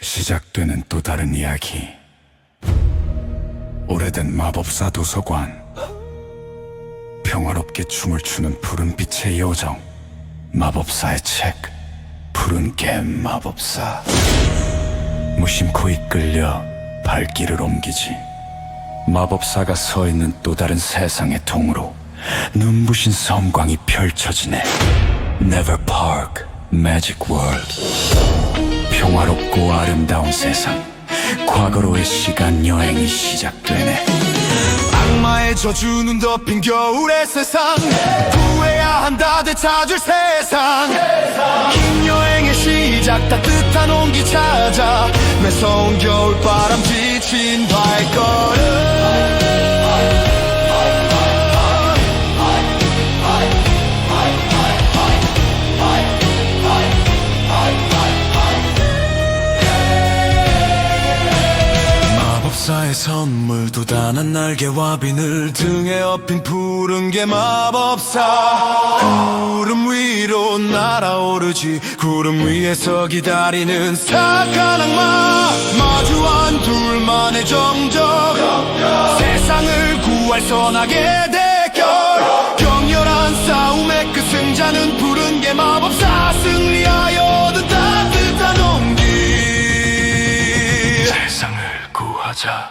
시작되는 또 다른 이야기. 오래된 마법사 도서관. 평화롭게 춤을 추는 푸른빛의 요정. 마법사의 책. 푸른 개 마법사. 무심코 이끌려 발길을 옮기지. 마법사가 서 있는 또 다른 세상의 통으로 눈부신 섬광이 펼쳐지네. Never Park, Magic World. 평화롭고 아름다운 세상. 과거로의 시간 여행이 시작되네. 악마의 저주는 덮인 겨울의 세상 구해야 한다 되찾을 세상 긴 여행의 시작 따뜻한 온기 찾아 매서운 겨울바람 지친 발 선물 도 단한 날개와 비늘 등에 업힌 푸른 게 마법사. 구름 위로 날아오르지 구름 위에서 기다리는 착한 악마. 마주한 둘만의 정적. 세상을 구할 선악의 대결. 격렬한 싸움의 그 승자는 푸른 게 마법사. 승리하여 얻은 따뜻한 온기. 세상을 구하자.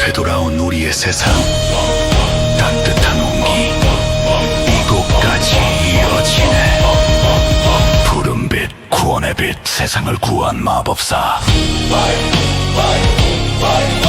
되돌아온 우리의 세상. 따뜻한 온기. 이곳까지 이어지네. 푸른빛 구원의 빛 세상을 구한 마법사. 바이, 바이, 바이.